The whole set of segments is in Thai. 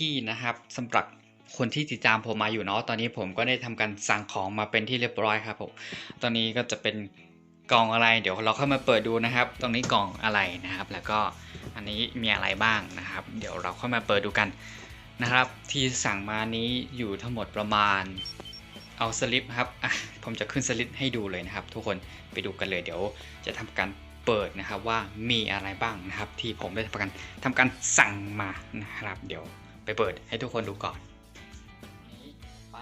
ที่นะครับสำหรับคนที่ติดตามผมมาอยู่เนาะตอนนี้ผมก็ได้ทำการสั่งของมาเป็นที่เรียบร้อยครับผมตอนนี้ก็จะเป็นกล่องอะไร เดี๋ยวเราเข้ามาเปิดดูนะครับ ตรงนี้กล่องอะไรนะครับ แล้วก็อันนี้มีอะไรบ้างนะครับ เดี๋ยวเราเข้ามาเปิดดูกันนะครับ ที่สั่งมานี้อยู่ทั้งหมดประมาณเอาสลิปครับผมจะขึ้นสลิปให้ดูเลยนะครับ ทุกคนไปดูกันเลยเดี๋ยวจะทำการเปิดนะครับว่ามีอะไรบ้างนะครับ ที่ผมได้ทำการทำการสั่งมานะครับ เดี๋ยว เปิดให้ทุกคนดูก่อน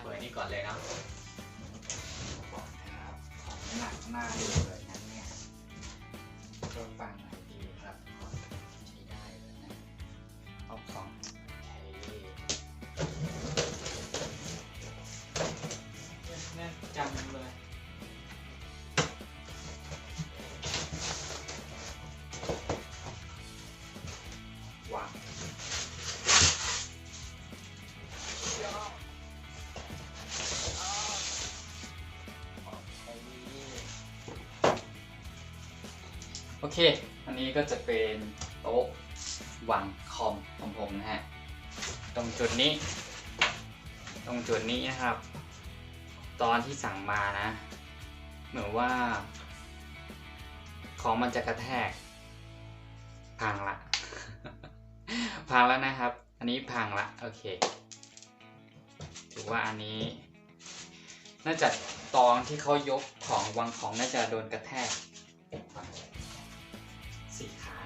เปิดนี่ก่อนเลยนะนะครับของหนักหน้าดูเลย โอเค อันนี้ก็จะเป็นโต๊ะวางคอมของผมนะฮะ ตรงจุดนี้ ตรงจุดนี้นะครับ ตอนที่สั่งมานะ เหมือนว่า ของมันจะกระแทก พังละ พังแล้วนะครับ อันนี้พังละ โอเค ถือว่าอันนี้ น่าจะตอนที่เขายกของวางของน่าจะโดนกระแทก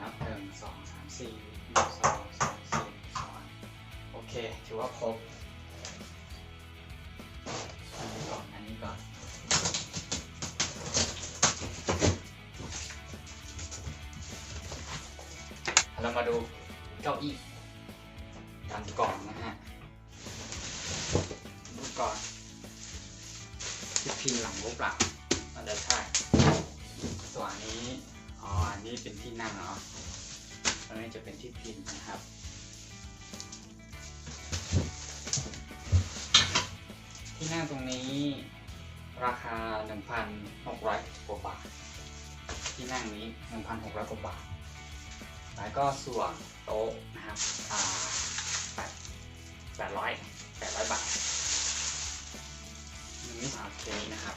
สี่ขาเนาะหนึ่งสองสามสี่หนึ่งสองสามสี่สองโอเค ถือว่าครบ อันนี้ก่อน อันนี้ก่อน เรามาดูเก้าอี้ตามกล่องนะฮะดูก่อนที่พิงหลังรูปหลังมันจะใช่ส่วนนี้ อ๋อ อันนี้เป็นที่นั่งเนาะอันนี้จะเป็นที่พิงนะครับ ที่นั่งตรงนี้ ราคา 1,600กว่าบาท ที่นั่งนี้ 1,600กว่าบาท แล้วก็ส่วนโต๊ะนะครับอ่าแปดแปดร้อยแปดร้อยบาทนี่โอเคนะครับ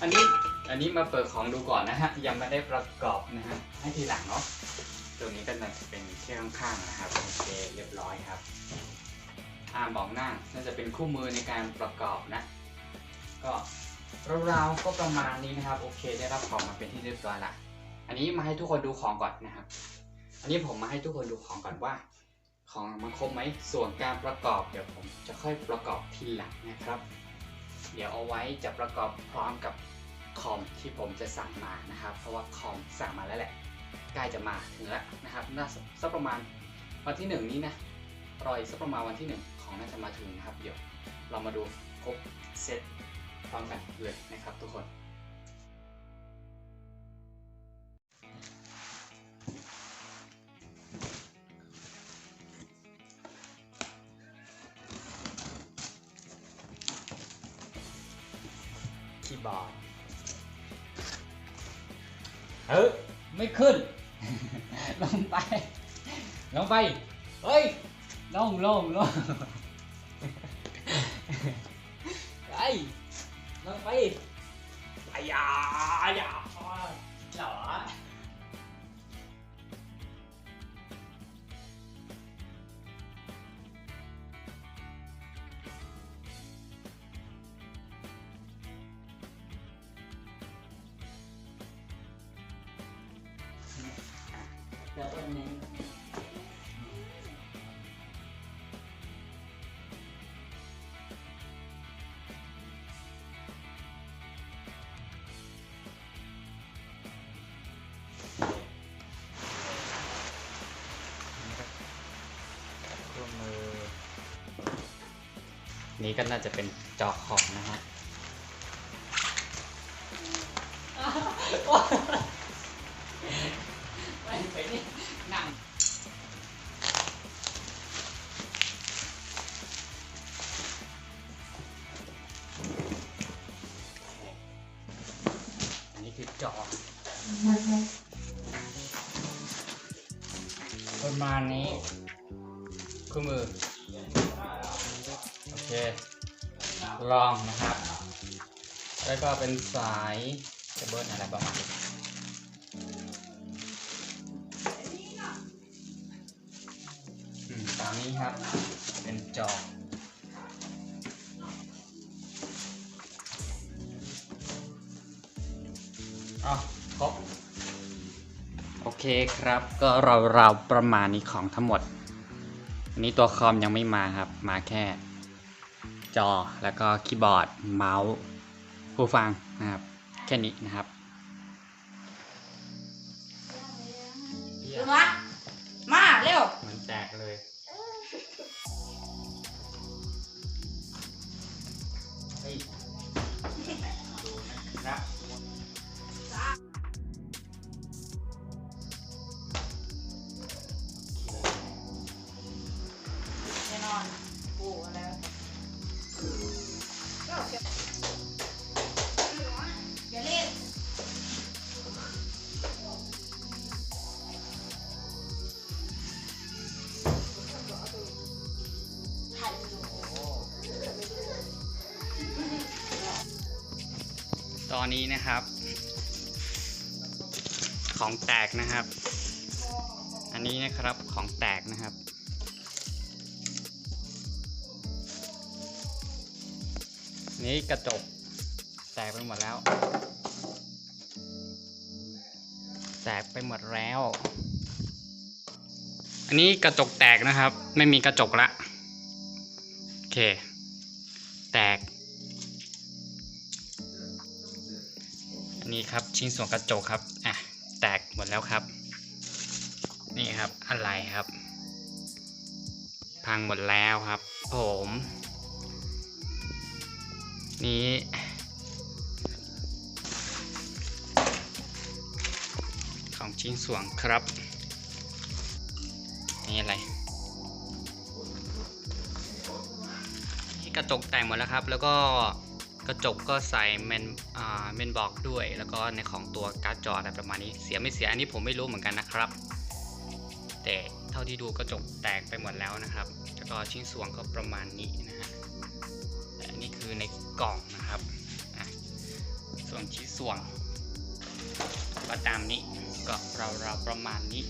อันนี้ อันนี้มาเปิดของดูก่อนนะฮะ ยังไม่ได้ประกอบนะฮะ ให้ทีหลังเนาะ ตัวนี้ก็จะเป็นเชือกข้างๆนะครับ โอเค เรียบร้อยครับ อาร์มบอกหน้าน่าจะเป็นคู่มือในการประกอบนะ ก็ราวๆก็ประมาณนี้นะครับ โอเค ได้รับของมาเป็นที่เรียบร้อยละ อันนี้มาให้ทุกคนดูของก่อนนะครับ อันนี้ผมมาให้ทุกคนดูของก่อนว่า ของมันครบไหม ส่วนการประกอบเดี๋ยวผมจะค่อยประกอบทีหลังนะครับ เดี๋ยวเอาไว้จะประกอบพร้อมกับ คอมที่ผมจะสั่งมานะครับ เพราะว่าคอมสั่งมาแล้วแหละใกล้จะมาถึงแล้วนะครับน่าสักประมาณวันที่หนึ่งนี้นะรออีกสักประมาณวันที่หนึ่งของน่าจะมาถึงนะครับ เดี๋ยวเรามาดูครบเซตพร้อมกันเลยนะครับ ทุกคนคีย์บอร์ด เฮ้ยไม่ขึ้น ลงไป ลงไป เฮ้ย ลงลงลง เดี๋ยวอันนี้เครื่องมือนี่ก็น่าจะเป็นจอคอมนะฮะ จอประมาณนี้คู่มือ โอเค ลองนะครับ แล้วก็เป็นสายเคเบิลอะไรประมาณนี้ตามนี้ครับ เป็นจออ๋อ เคครับ ก็เราเราๆประมาณนี้ของทั้งหมด อันนี้ตัวคอมยังไม่มาครับ มาแค่ จอแล้วก็คีย์บอร์ดเมาส์ผู้ฟังนะครับ แค่นี้นะครับ อนนี้นะครับ ของแตกนะครับ อันนี้นะครับของแตกนะครับ นี่กระจกแตกไปหมดแล้ว แตกไปหมดแล้ว อันนี้กระจกแตกนะครับ ไม่มีกระจกละโอเค นี้ครับชิ้นส่วนกระจกครับอะแตกหมดแล้วครับ นี่ครับอะไรครับ พังหมดแล้วครับ ผม นี้ของชิ้นส่วนครับ นี่อะไรที่กระจกแตกหมดแล้วครับ แล้วก็ กระจกก็ใส่เมนอ่าเมนบอกด้วย แล้วก็ในของตัวการ์ดจออะไรประมาณนี้เสียไม่เสียอันนี้ผมไม่รู้เหมือนกันนะครับ แต่เท่าที่ดูกระจกแตกไปหมดแล้วนะครับแล้วก็ชิ้นส่วนก็ประมาณนี้นะฮะแต่อันนี้คือในกล่องนะครับอะส่วนชิ้นส่วนก็ตามนี้ก็เราๆประมาณนี้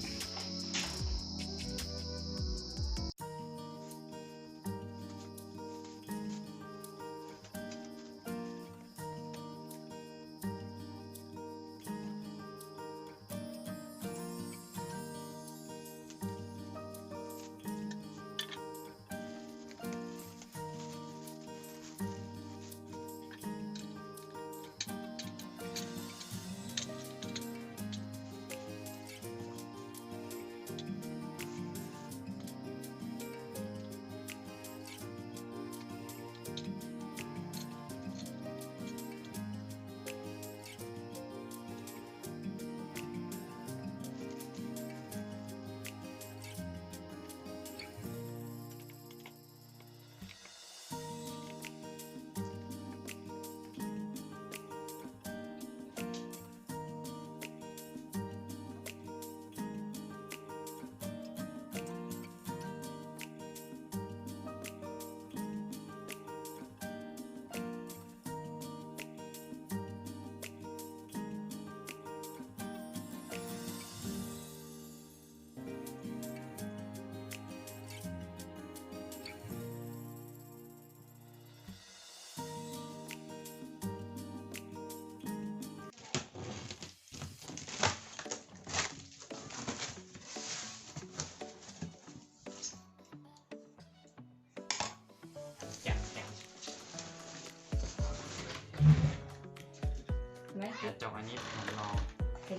ไหมกระ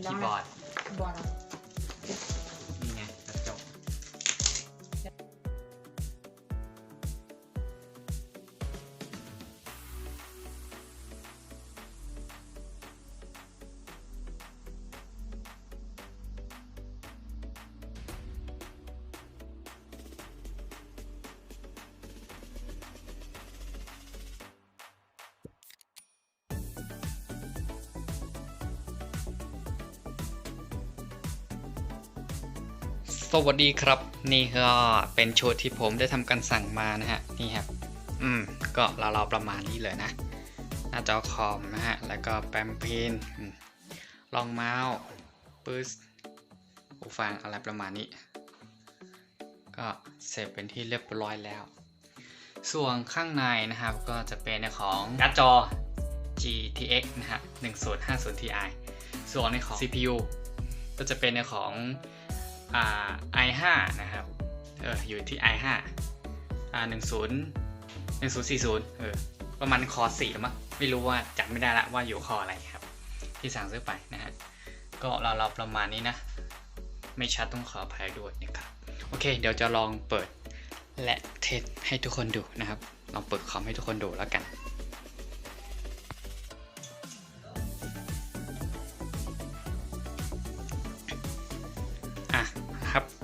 จ สวัสดีครับ นี่ก็เป็นชุดที่ผมได้ทำการสั่งมานะฮะนี่ครับอืมก็เราๆประมาณนี้เลยนะ หน้าจอคอมนะฮะ แล้วก็แปมเพนอืมรองเมาส์ปื๊สหูฟังอะไรประมาณนี้ ก็เสร็จเป็นที่เรียบร้อยแล้ว ส่วนข้างในนะครับก็จะเป็นในของการ์ดจอ GTX นะฮะ1050 Ti ส่วนในของ CPU ก็จะเป็นในของ i5 นะครับเอออยู่ที่ i5 อ่า10 1040เออประมาณคอ4หรือมั้งไม่รู้ว่าจำไม่ได้ละว่าอยู่คออะไรครับ ที่สั่งซื้อไปนะฮะก็เราเราๆประมาณนี้นะ ไม่ชัดต้องขออภัยด้วยนะครับโอเค เดี๋ยวจะลองเปิดและเทสให้ทุกคนดูนะครับลองเปิดคอมให้ทุกคนดูแล้วกัน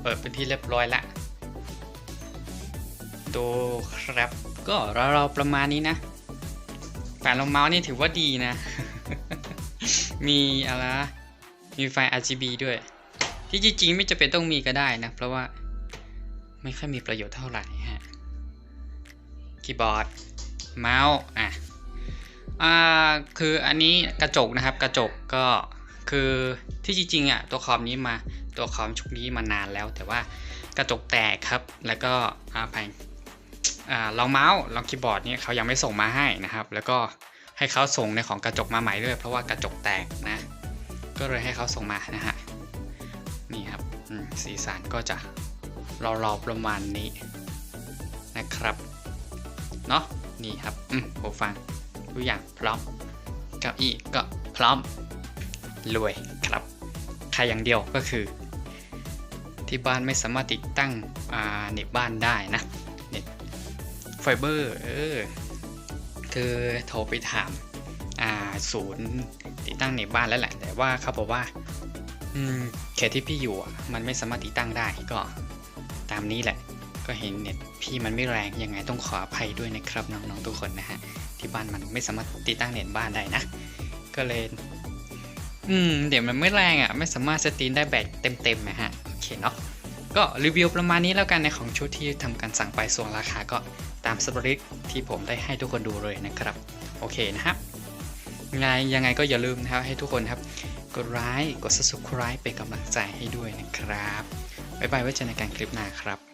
เปิดเป็นที่เรียบร้อยละดูครับ ก็เราประมาณนี้นะแปดลงเมาส์นี่ถือว่าดีนะ มีอะไรมีไฟ RGB ด้วย ที่จริงๆไม่จะเป็นต้องมีก็ได้นะ เพราะว่าไม่ค่อยมีประโยชน์เท่าไหร่ฮะคีย์บอร์ด เมาส์อะอ่าคืออันนี้กระจกนะครับ กระจกก็ คือที่จริงๆอะตัวคอมนี้มาตัวคอมชุดนี้มานานแล้ว แต่ว่ากระจกแตกครับ แล้วก็อาแผงลองเมาส์ลองคีย์บอร์ดนี่เขายังไม่ส่งมาให้นะครับ แล้วก็ให้เขาส่งในของกระจกมาใหม่ด้วย เพราะว่ากระจกแตกนะ ก็เลยให้เขาส่งมานะฮะนี่ครับสีสันก็จะรอๆประมาณนี้นะครับเนาะนี่ครับอืมหูฟังทุกอย่างพร้อมเก้าอี้ก็พร้อม รวยครับใครอย่างเดียวก็คือ ที่บ้านไม่สามารถติดตั้งเน็ตบ้านได้นะเน็ตไฟเบอร์เออคือโทรไปถามศูนย์ติดตั้งเน็ตบ้านแล้วแหละ แต่ว่าเขาบอกว่าเขตที่พี่อยู่มันไม่สามารถติดตั้งได้ก็ตามนี้แหละ ก็เห็นเน็ตพี่มันไม่แรงยังไงต้องขออภัยด้วยนะครับน้องๆทุกคนนะฮะที่บ้านมันไม่สามารถติดตั้งเน็ตบ้านได้นะ ก็เลย อืม เดี๋ยวมันไม่แรงอะ ไม่สามารถสตรีมได้แบบเต็มๆนะฮะ โอเคเนาะ ก็รีวิวประมาณนี้แล้วกันในของชุดที่ทำการสั่งไปส่วนราคาก็ตามสปริกที่ผมได้ให้ทุกคนดูเลยนะครับ โอเคนะครับยังไงยังไงก็อย่าลืมนะครับให้ทุกคนครับ กดไลค์กด subscribe เป็นกำลังใจให้ด้วยนะครับ บ๊ายบายไว้เจอกันในการคลิปหน้าครับ